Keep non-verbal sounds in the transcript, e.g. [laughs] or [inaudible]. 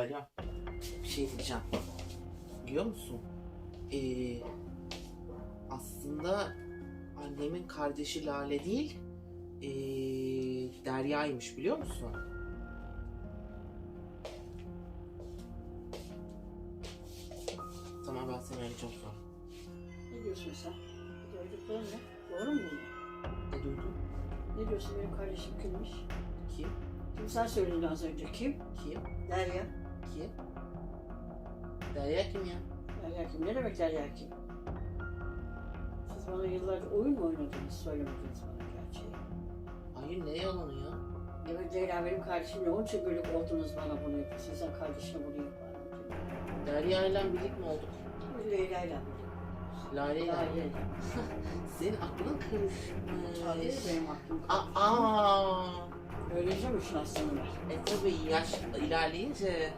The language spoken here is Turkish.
Alo. Bir şey diyeceğim. Biliyor musun? Ee, aslında annemin kardeşi Lale değil, ee, Derya'ymış biliyor musun? Tamam ben seni arayacağım sonra. Ne diyorsun sen? Gördüklerin ne? Doğru mu bunlar? Ne duydun? Ne diyorsun benim kardeşim kimmiş? Kim? Kim sen söyledin az önce kim? Kim? Derya. Kim? Derya kim ya? Derya kim? Ne demek Derya kim? Siz bana yıllarca oyun mu oynadınız? Söylemediniz bana gerçeği. Hayır ne yalanı ya? Demek Leyla benim kardeşim ne? Onun için gülüp oldunuz bana bunu. Sizden kardeşine bunu yapar. Derya ile birlik mi olduk? Leyla ile. Lale ile. Leyla [laughs] ile. Senin aklın Tabii karışmış. benim aklım Aa, Öyleyeceğim işin aslını ben. e tabii yaş ilerleyince